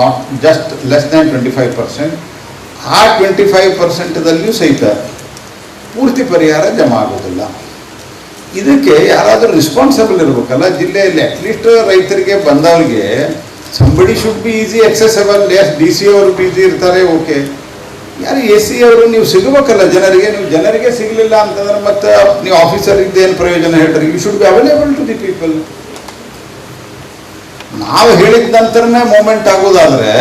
Not just less than twenty five percent ಆ twenty five ಪರ್ಸೆಂಟದಲ್ಲಿಯೂ ಸಹಿತ ಪೂರ್ತಿ ಪರಿಹಾರ ಜಮಾ ಆಗೋದಿಲ್ಲ. ಇದಕ್ಕೆ ಯಾರಾದರೂ ರಿಸ್ಪಾನ್ಸಿಬಲ್ ಇರಬೇಕಲ್ಲ, ಜಿಲ್ಲೆಯಲ್ಲಿ ಅಟ್ಲೀಸ್ಟ್ ರೈತರಿಗೆ, ಬಂದವರಿಗೆ somebody should be easy accessible S D C ಅವರು ಬಿಸಿ ಇರ್ತಾರೆ ಓಕೆ ಯಾರು ಎ ಸಿ ಅವರು, ನೀವು ಸಿಗಬೇಕಲ್ಲ, ಜನರಿಗೆ, ನೀವು ಜನರಿಗೆ ಸಿಗಲಿಲ್ಲ ಅಂತಂದ್ರೆ ಮತ್ತೆ ನೀವು ಆಫೀಸರ್ ಇದ್ದೇನು ಪ್ರಯೋಜನ ಹೇಳ್ರಿ you should be available to the people ನಾವು ಹೇಳಿದ ನಂತರನೇ ಮೂಮೆಂಟ್ ಆಗೋದಾದ್ರೆ,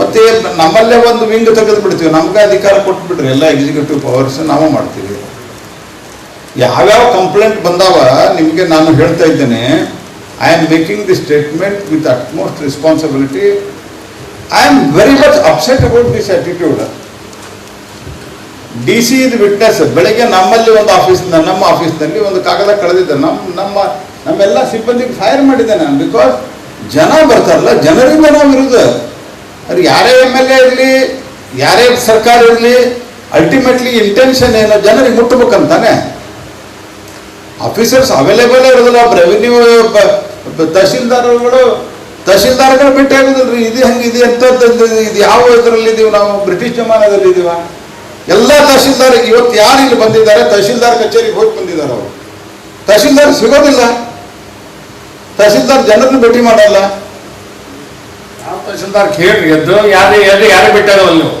ಮತ್ತೆ ನಮ್ಮಲ್ಲೇ ಒಂದು ವಿಂಗ್ ತೆಗೆದು ಬಿಡ್ತೀವಿ ನಮ್ಗೆ ಅಧಿಕಾರ ಕೊಟ್ಬಿಟ್ರಿ ಎಲ್ಲ ಎಕ್ಸಿಕ್ಯೂಟಿವ್ ಪವರ್ಸ್ ನಾವು ಮಾಡ್ತೀವಿ. ಯಾವ್ಯಾವ ಕಂಪ್ಲೇಂಟ್ ಬಂದಾವ, ನಿಮಗೆ ನಾನು ಹೇಳ್ತಾ ಇದ್ದೇನೆ. I am making the statement with utmost responsibility I am very much upset about this attitude D C ಇದು ವಿಟ್ನೆಸ್ ಬೆಳಗ್ಗೆ ನಮ್ಮಲ್ಲಿ ಒಂದು ಆಫೀಸ್ ನಮ್ಮ ಆಫೀಸ್ನಲ್ಲಿ ಒಂದು ಕಾಗದ ಕಳೆದಿದ್ದೆ ನಮ್ಮ ನಮ್ಮ, ನಮ್ಮೆಲ್ಲ ಸಿಬ್ಬಂದಿಗೆ ಫೈರ್ ಮಾಡಿದ್ದೆ ಬಿಕಾಸ್ ಜನ ಬರ್ತಾರಲ್ಲ, ಜನರಿಂದ ನಾವು ಇರೋದು ಅವ್ರು ಯಾರೇ ಎಂ ಎಲ್ ಎ ಇರಲಿ, ಯಾರೇ ಸರ್ಕಾರ ಇರಲಿ ಅಲ್ಟಿಮೇಟ್ಲಿ ಇಂಟೆನ್ಷನ್ ಏನು? ಜನರಿಗೆ ಮುಟ್ಟಬೇಕಂತಾನೆ ಆಫೀಸರ್ಸ್ ಅವೈಲೇಬಲ್ ಇರೋದಿಲ್ಲ ರೆವಿನ್ಯೂ ತಹಶೀಲ್ದಾರ್ಗಳು ತಹಶೀಲ್ದಾರ್ಗಳು ಭೇಟಿ ಹೇಳಿದ್ರಿ ಇದು ಹೆಂಗೆ, ಇದು ಎಂಥದ್ದು ಇದು ಯಾವ ಇದರಲ್ಲಿ ಇದೀವಿ ನಾವು? ಬ್ರಿಟಿಷ್ ಜಮಾನದಲ್ಲಿ ಇದೀವ? ಎಲ್ಲ ತಹಶೀಲ್ದಾರ್ ಇವತ್ತು ಯಾರು ಇಲ್ಲಿ ಬಂದಿದ್ದಾರೆ? ತಹಶೀಲ್ದಾರ್ ಕಚೇರಿಗೆ ಹೋಗಿ ಬಂದಿದ್ದಾರೆ ಅವರು. ತಹಶೀಲ್ದಾರ್ ಸಿಗೋದಿಲ್ಲ. ತಹಶೀಲ್ದಾರ್ ಜನರನ್ನು ಭೇಟಿ ಮಾಡಲ್ಲ? ಯಾವ ತಹಸೀಲ್ದಾರ್ ಕೇಳ್ರಿ ಎದ್ದು ಯಾರು ಎಲ್ಲಿ ಯಾರು ಬಿಟ್ಟಾರಲ್ಲ ನೀವು.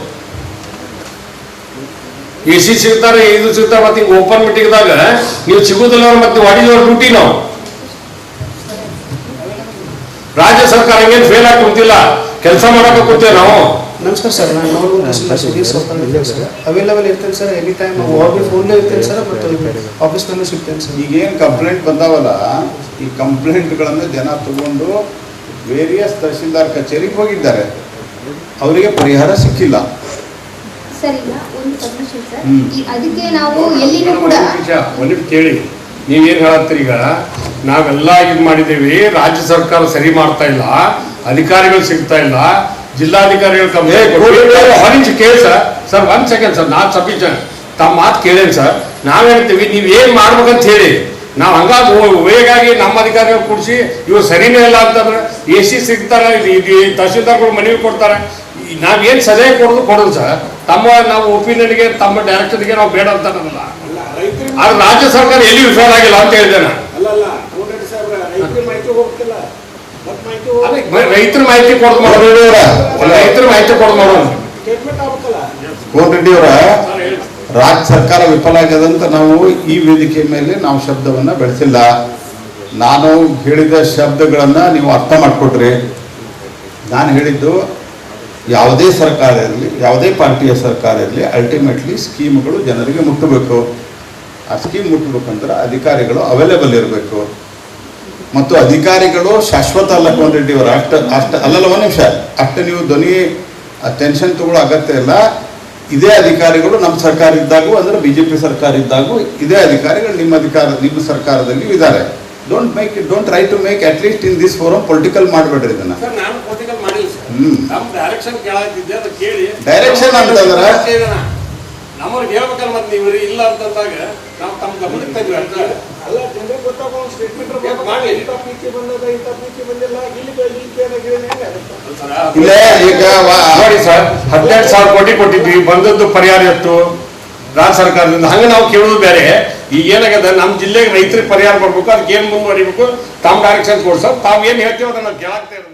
ಎ ಸಿ ಸಿಗ್ತಾರೆ ಇದು ಸಿಗ್ತಾರೆ ಮತ್ತೆ ಈಗ ಓಪನ್ ಮೀಟಿಂಗ್ದಾಗ ನೀವು ಸಿಗುದಿಲ್ಲ ಮತ್ತೆ ವಾಟ್ ಡ್ಯೂಟಿ ನಾವು. ರಾಜ್ಯ ಸರ್ಕಾರ ಹಂಗೇನು ಫೇಲ್ ಆಗಿ ಕುಂತಿಲ್ಲ. ಕೆಲಸ ಮಾಡಕ್ಕೆ ಕೂತೇವೆ ನಾವು. ನಮಸ್ಕಾರ ಸರ್ ನಾನು ಅವೈಲೇಬಲ್ ಇರ್ತೇನೆ ಸರ್ ಎನಿ ಟೈಮ್ ಹೋಗಿ ಫೋನ್ಲೇ ಇರ್ತೇನೆ ಸರ್ ಬಟ್ ಆಫೀಸ್ನಲ್ಲೂ ಸಿಗ್ತೇನೆ ಸರ್. ಈಗೇನು ಕಂಪ್ಲೇಂಟ್ ಬಂದಾವಲ್ಲ? ಈ ಕಂಪ್ಲೇಂಟ್ಗಳನ್ನು ಜನ ತಗೊಂಡು ವೇರಿಯಸ್ ತಹಶೀಲ್ದಾರ್ ಕಚೇರಿಗೆ ಹೋಗಿದ್ದಾರೆ. ಅವರಿಗೆ ಪರಿಹಾರ ಸಿಕ್ಕಿಲ್ಲ. ಕೇಳಿ. ನೀವೇನ್ ಹೇಳತ್ತೀರಿ ಈಗ? ನಾವೆಲ್ಲ ಇದು ಮಾಡಿದ್ದೀವಿ. ರಾಜ್ಯ ಸರ್ಕಾರ ಸರಿ ಮಾಡ್ತಾ ಇಲ್ಲ. ಅಧಿಕಾರಿಗಳು ಸಿಗ್ತಾ ಇಲ್ಲ. ಜಿಲ್ಲಾಧಿಕಾರಿಗಳು. ಕೇಳಿ ಸರ್. ಸರ್ ಒಂದ್ ಸೆಕೆಂಡ್ ಸರ್. Not sufficient. ತಮ್ಮ ಮಾತು ಕೇಳೇನ್ ಸರ್. ನಾವ್ ಹೇಳ್ತೀವಿ ನೀವ್ ಏನ್ ಮಾಡ್ಬೇಕಂತ ಹೇಳಿ. ನಾವ್ ಹಂಗಾಗಿ ವೇಗಾಗಿ ನಮ್ಮ ಅಧಿಕಾರಿಗಳು ಕೂಡಿಸಿ ಇವ್ರು ಸರಿನೇ ಇಲ್ಲ ಅಂತಂದ್ರೆ ಎ ಸಿ ಸಿಗ್ತಾರೆ ಇದು ತಹಶೀಲ್ದಾರ್ಗಳು ಮನವಿ ಕೊಡ್ತಾರೆ. ಈ ನಾವೇನ್ ಸಲಹೆ ಕೊಡೋದು ಕೊಡೋದು ಸರ್. ತಮ್ಮ ನಾವು ಒಪಿನಿಯನ್ಗೆ ತಮ್ಮ ಡೈರೆಕ್ಷನ್ಗೆ ನಾವು ಬೇಡ ಅಂತ ಅನ್ನೋದಿಲ್ಲ ಆದ್ರೆ ರಾಜ್ಯ ಸರ್ಕಾರ ಎಲ್ಲಿ ವಿಫಲ ಆಗಿಲ್ಲ ಅಂತ ಹೇಳಿದೆ ನಾನು. ರೈತರ ಮಾಹಿತಿ ಕೊಡೋದು ಮಾಡೋದು. ರೈತರ ಮಾಹಿತಿ ಕೊಡೋದು ಮಾಡೋದು. ರಾಜ್ಯ ಸರ್ಕಾರ ವಿಫಲ ಆಗ್ಯದಂತ ನಾವು ಈ ವೇದಿಕೆ ಮೇಲೆ ನಾವು ಶಬ್ದವನ್ನು ಬೆಳೆಸಿಲ್ಲ. ನಾನು ಹೇಳಿದ ಶಬ್ದಗಳನ್ನು ನೀವು ಅರ್ಥ ಮಾಡಿಕೊಟ್ರಿ. ನಾನು ಹೇಳಿದ್ದು ಯಾವುದೇ ಸರ್ಕಾರ ಇರಲಿ, ಯಾವುದೇ ಪಾರ್ಟಿಯ ಸರ್ಕಾರ ಇರಲಿ ಅಲ್ಟಿಮೇಟ್ಲಿ ಸ್ಕೀಮ್ಗಳು ಜನರಿಗೆ ಮುಟ್ಟಬೇಕು. ಆ ಸ್ಕೀಮ್ ಮುಟ್ಟಬೇಕಂದ್ರೆ ಅಧಿಕಾರಿಗಳು ಅವೈಲೇಬಲ್ ಇರಬೇಕು. ಮತ್ತು ಅಧಿಕಾರಿಗಳು ಶಾಶ್ವತ ಅಲ್ಲ ಕೋನ್ ರೆಡ್ಡಿ ಅವರು. ಅಷ್ಟು ಅಷ್ಟು, ಅಲ್ಲಲ್ಲ ಒಂದು ನಿಮಿಷ. ಅಷ್ಟು ನೀವು ಧ್ವನಿ ಟೆನ್ಷನ್ ತಗೊಳ್ಳೋ ಅಗತ್ಯ ಇಲ್ಲ. ಇದೇ ಅಧಿಕಾರಿಗಳು ನಮ್ಮ ಸರ್ಕಾರ ಇದ್ದಾಗೂ ಅಂದ್ರೆ ಬಿ ಜೆ ಪಿ ಸರ್ಕಾರ ಇದ್ದಾಗೂ ಇದೇ ಅಧಿಕಾರಿಗಳು ನಿಮ್ಮ ಅಧಿಕಾರ ನಿಮ್ಮ ಸರ್ಕಾರದಲ್ಲಿ ಇದ್ದಾರೆ. Don't make don't try to make at least in this forum political ಮಾಡಬೇಡ್ರಿ ಇದನ್ನ. ಸರ್ ನಾನು ಪೊಲಿಟಿಕಲ್ ಮಾಡಿಲ್ಲ ಸರ್. ಹ್ಮ್. ನಮ್ಮ ಡೈರೆಕ್ಷನ್ ಅಂತಂದ್ರೆ? ನಮ್ಮವ್ರಿಗೆ ಹೇಳ್ಬೇಕಲ್ಲ ಮತ್ತೆ ನೀವು ಇಲ್ಲ ಅಂತಂದಾಗ ನಾವು ತಮ್ಮ ಗಮನಕ್ಕೆ ಅಂತ. ಅಲ್ಲ ಜನರಿಗೆ ಗೊತ್ತಾಗೋ ಸ್ಟೇಟ್ಮೆಂಟ್ ಯಾಕ್ ಮಾಡ್ಲಿ? ಇಂಥ ಪ್ರೀತಿ ಬಂದದ ಇಂಥ ಪ್ರೀತಿ ಬಂದಿಲ್ಲ ಇಲ್ಲಿ ಇಲ್ಲಿ. ಕೇಳಿದ್ರೆ ಹೆಂಗೆ ಇಲ್ಲ ಈಗ ನೋಡಿ ಸರ್, ಹದಿನೆಂಟು ಸಾವಿರ ಕೋಟಿ ಕೊಟ್ಟಿದ್ವಿ, ಬಂದದ್ದು ಪರಿಹಾರ ಇತ್ತು. ರಾಜ್ಯ ಸರ್ಕಾರದಿಂದ. ಹಂಗೆ ನಾವು ಕೇಳೋದು ಬೇರೆ. ಈಗ ಏನಾಗದ ನಮ್ಮ ಜಿಲ್ಲೆಗೆ ರೈತರಿಗೆ ಪರಿಹಾರ ಕೊಡ್ಬೇಕು, ಅದಕ್ಕೆ ಏನು ಮುಂದುವರಿಬೇಕು ತಾವು ಡೈರೆಕ್ಷನ್ ಕೊಡ್ಸೋ ತಾವು ಏನು ಹೇಳ್ತೀವೋ ಅದನ್ನ ಕೇಳಾಗ್ತಾ ಇರೋದು.